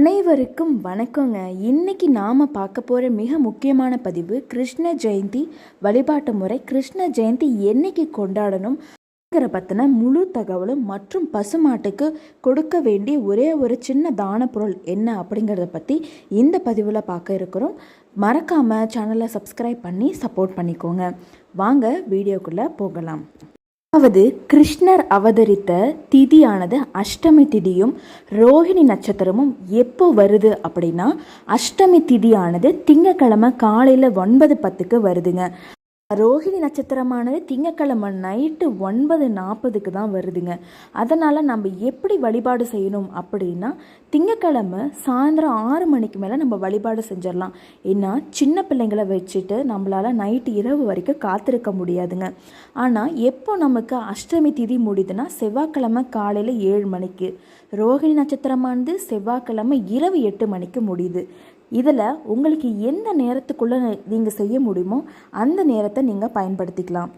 அனைவருக்கும் வணக்கங்க. இன்னைக்கு நாம் பார்க்க போகிற மிக முக்கியமான பதிவு கிருஷ்ண ஜெயந்தி வழிபாட்டு முறை. கிருஷ்ண ஜெயந்தி என்னைக்கு கொண்டாடணும் பற்றின முழு தகவலும் மற்றும் பசுமாட்டுக்கு கொடுக்க வேண்டிய ஒரே ஒரு சின்ன தான பொருள் என்ன அப்படிங்கிறத பற்றி இந்த பதிவில் பார்க்க இருக்கிறோம். மறக்காமல் சேனலை சப்ஸ்கிரைப் பண்ணி சப்போர்ட் பண்ணிக்கோங்க. வாங்க வீடியோக்குள்ளே போகலாம். அதாவது கிருஷ்ணர் அவதரித்த திதியானது அஷ்டமி திதியும் ரோஹிணி நட்சத்திரமும் எப்போ வருது அப்படின்னா அஷ்டமி திதியானது திங்கக்கிழமை காலையில் ஒன்பது பத்துக்கு வருதுங்க. ரோஹிணி நட்சத்திரமானது திங்கக்கிழமை நைட்டு ஒன்பது நாற்பதுக்கு தான் வருதுங்க. அதனால் நம்ம எப்படி வழிபாடு செய்யணும் அப்படின்னா திங்கக்கிழமை சாயந்தரம் ஆறு மணிக்கு மேலே நம்ம வழிபாடு செஞ்சிடலாம். ஏன்னா சின்ன பிள்ளைங்களை வச்சுட்டு நம்மளால் நைட்டு இரவு வரைக்கும் காத்திருக்க முடியாதுங்க. ஆனால் எப்போ நமக்கு அஷ்டமி திதி முடியுதுன்னா செவ்வாய்க்கிழமை காலையில் ஏழு மணிக்கு. ரோஹிணி நட்சத்திரமானது செவ்வாய்க்கிழமை இரவு எட்டு மணிக்கு முடியுது. இதில் உங்களுக்கு எந்த நேரத்துக்குள்ளே நீங்கள் செய்ய முடியுமோ அந்த நேரத்தை நீங்கள் பயன்படுத்திக்கலாம்.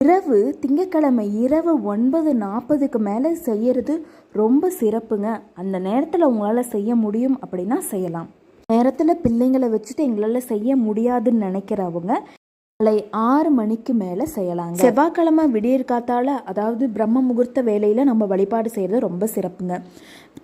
இரவு திங்கக்கிழமை இரவு ஒன்பது நாற்பதுக்கு மேலே செய்கிறது ரொம்ப சிறப்புங்க. அந்த நேரத்தில் உங்களால் செய்ய முடியும் அப்படின்னா செய்யலாம். நேரத்தில் பிள்ளைங்களை வச்சுட்டு எங்களால் செய்ய முடியாதுன்னு நினைக்கிறவங்க காலை ஆறு மணிக்கு மேலே செய்யலாங்க. செவ்வாய்க்கிழமை விடியற்காத்தால் அதாவது பிரம்ம முகூர்த்த வேலையில் நம்ம வழிபாடு செய்கிறது ரொம்ப சிறப்புங்க.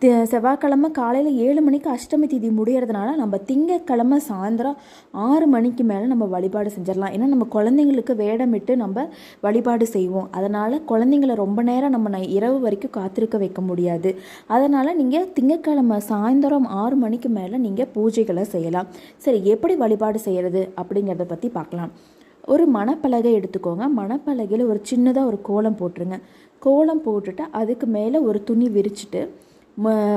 செவ்வாய்க்கிழமை காலையில் ஏழு மணிக்கு அஷ்டமி திதி முடியறதுனால நம்ம திங்கக்கிழமை சாயந்தரம் ஆறு மணிக்கு மேலே நம்ம வழிபாடு செஞ்சிடலாம். ஏன்னா நம்ம குழந்தைங்களுக்கு வேடமிட்டு நம்ம வழிபாடு செய்வோம். அதனால் குழந்தைங்கள ரொம்ப நேரம் நம்ம இரவு வரைக்கும் காத்திருக்க வைக்க முடியாது. அதனால் நீங்கள் திங்கக்கிழமை சாயந்தரம் ஆறு மணிக்கு மேலே நீங்கள் பூஜைகளை செய்யலாம். சரி எப்படி வழிபாடு செய்கிறது அப்படிங்கிறத பற்றி பார்க்கலாம். ஒரு மணப்பலகை எடுத்துக்கோங்க. மணப்பலகையில் ஒரு சின்னதாக ஒரு கோலம் போட்டுருங்க. கோலம் போட்டுட்டு அதுக்கு மேலே ஒரு துணி விரிச்சிட்டு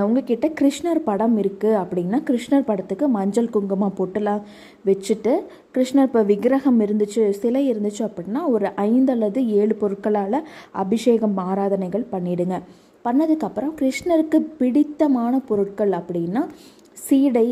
உங்ககிட்ட கிருஷ்ணர் படம் இருக்குது அப்படின்னா கிருஷ்ணர் படத்துக்கு மஞ்சள் குங்குமம் பொட்டுலாம் வச்சுட்டு கிருஷ்ணர் இப்போ விக்கிரகம் இருந்துச்சு சிலை இருந்துச்சு அப்படின்னா ஒரு ஐந்து அல்லது ஏழு பொருட்களால் அபிஷேகம் ஆராதனைகள் பண்ணிடுங்க. பண்ணதுக்கப்புறம் கிருஷ்ணருக்கு பிடித்தமான பொருட்கள் அப்படின்னா சீடை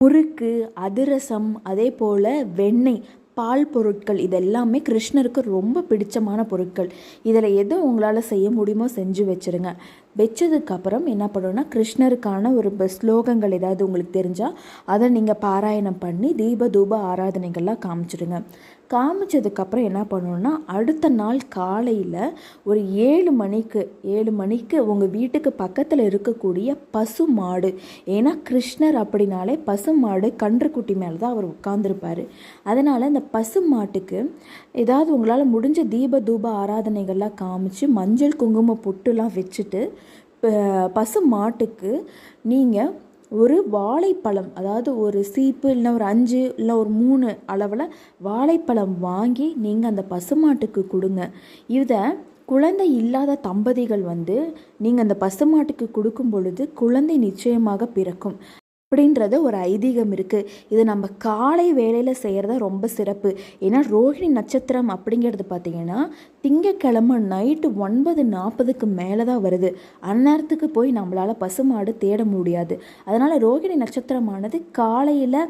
முறுக்கு அதிரசம் அதே போல் வெண்ணெய் பால் பொருட்கள் இதெல்லாமே கிருஷ்ணருக்கு ரொம்ப பிடிச்சமான பொருட்கள். இதில் எது உங்களால் செய்ய முடியுமோ செஞ்சு வச்சுருங்க. வச்சதுக்கப்புறம் என்ன பண்ணணும்னா கிருஷ்ணருக்கான ஒரு ப- ஸ்லோகங்கள் ஏதாவது உங்களுக்கு தெரிஞ்சால் அதை நீங்கள் பாராயணம் பண்ணி தீப தூப ஆராதனைகள்லாம் காமிச்சிடுங்க. காமிச்சதுக்கப்புறம் என்ன பண்ணணும்னா அடுத்த நாள் காலையில் ஒரு ஏழு மணிக்கு ஏழு மணிக்கு உங்கள் வீட்டுக்கு பக்கத்தில் இருக்கக்கூடிய பசு மாடு. ஏன்னா கிருஷ்ணர் அப்படின்னாலே பசு மாடு கன்றுக்குட்டி மேலே தான் அவர் உட்கார்ந்துருப்பார். அதனால் இந்த பசு மாட்டுக்கு ஏதாவது உங்களால் முடிஞ்ச தீப தூப ஆராதனைகள்லாம் காமிச்சு மஞ்சள் குங்குமம் பொட்டுலாம் வச்சுட்டு பசு மாட்டுக்கு நீங்கள் ஒரு வாழைப்பழம் அதாவது ஒரு சீப்பு இல்லைன்னா ஒரு அஞ்சு இல்லை ஒரு மூணு அளவில் வாழைப்பழம் வாங்கி நீங்கள் அந்த பசுமாட்டுக்கு கொடுங்க. இதை குழந்தை இல்லாத தம்பதிகள் வந்து நீங்கள் அந்த பசுமாட்டுக்கு கொடுக்கும் பொழுது குழந்தை நிச்சயமாக பிறக்கும் அப்படின்றது ஒரு ஐதீகம் இருக்குது இது நம்ம காலை வேலையில் செய்கிறத ரொம்ப சிறப்பு. ஏன்னா ரோஹிணி நட்சத்திரம் அப்படிங்கிறது பார்த்திங்கன்னா திங்கக்கிழமை நைட்டு ஒன்பது நாற்பதுக்கு மேலே தான் வருது. அந்நேரத்துக்கு போய் நம்மளால் பசுமாடு தேட முடியாது. அதனால் ரோகிணி நட்சத்திரமானது காலையில்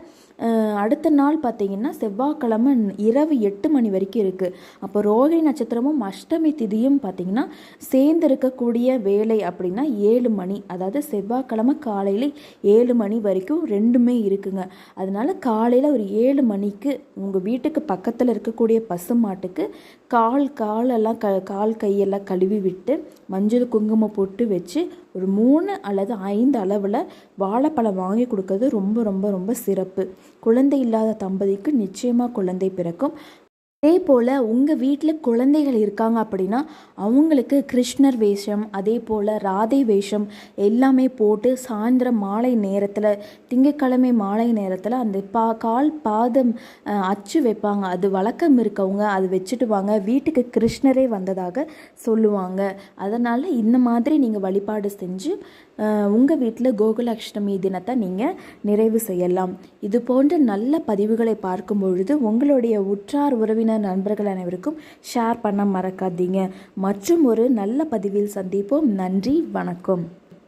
அடுத்த நாள் பார்த்தீங்கன்னா செவ்வாய்க்கிழமை இரவு எட்டு மணி வரைக்கும் இருக்குது அப்போ ரோகிணி நட்சத்திரமும் அஷ்டமி திதியும் பார்த்தீங்கன்னா சேர்ந்து இருக்கக்கூடிய வேலை அப்படின்னா ஏழு மணி. அதாவது செவ்வாய்க்கிழமை காலையில் ஏழு மணி வரைக்கும் ரெண்டுமே இருக்குங்க. அதனால காலையில் ஒரு ஏழு மணிக்கு உங்கள் வீட்டுக்கு பக்கத்தில் இருக்கக்கூடிய பசுமாட்டுக்கு கால் காலெல்லாம் க கால் கையெல்லாம் கழுவி விட்டு மஞ்சள் குங்குமம் போட்டு வச்சு ஒரு மூணு அல்லது ஐந்து அளவில் வாழைப்பழம் வாங்கி கொடுக்கறது ரொம்ப ரொம்ப ரொம்ப சிறப்பு. குழந்தை இல்லாத தம்பதிக்கு நிச்சயமாக குழந்தை பிறக்கும். அதே போல் உங்கள் வீட்டில் குழந்தைகள் இருக்காங்க அப்படின்னா அவங்களுக்கு கிருஷ்ணர் வேஷம் அதே போல் ராதை வேஷம் எல்லாமே போட்டு சாயந்தரம் மாலை நேரத்தில் திங்கட்கிழமை மாலை நேரத்தில் அந்த பா கால் பாதம் அச்சு வைப்பாங்க. அது வழக்கம் இருக்கவங்க அது வச்சுட்டு வாங்க. வீட்டுக்கு கிருஷ்ணரே வந்ததாக சொல்லுவாங்க. அதனால் இந்த மாதிரி நீங்கள் வழிபாடு செஞ்சு உங்கள் வீட்டில் கோகுலாஷ்டமி தினத்தை நீங்கள் நிறைவு செய்யலாம். இது போன்ற நல்ல பதிவுகளை பார்க்கும் பொழுது உங்களுடைய உற்றார் உறவினர் உறவினர் நண்பர்கள் அனைவருக்கும் ஷேர் பண்ண மறக்காதீங்க. மற்றும் ஒரு நல்ல பதிவில் சந்திப்போம். நன்றி வணக்கம்.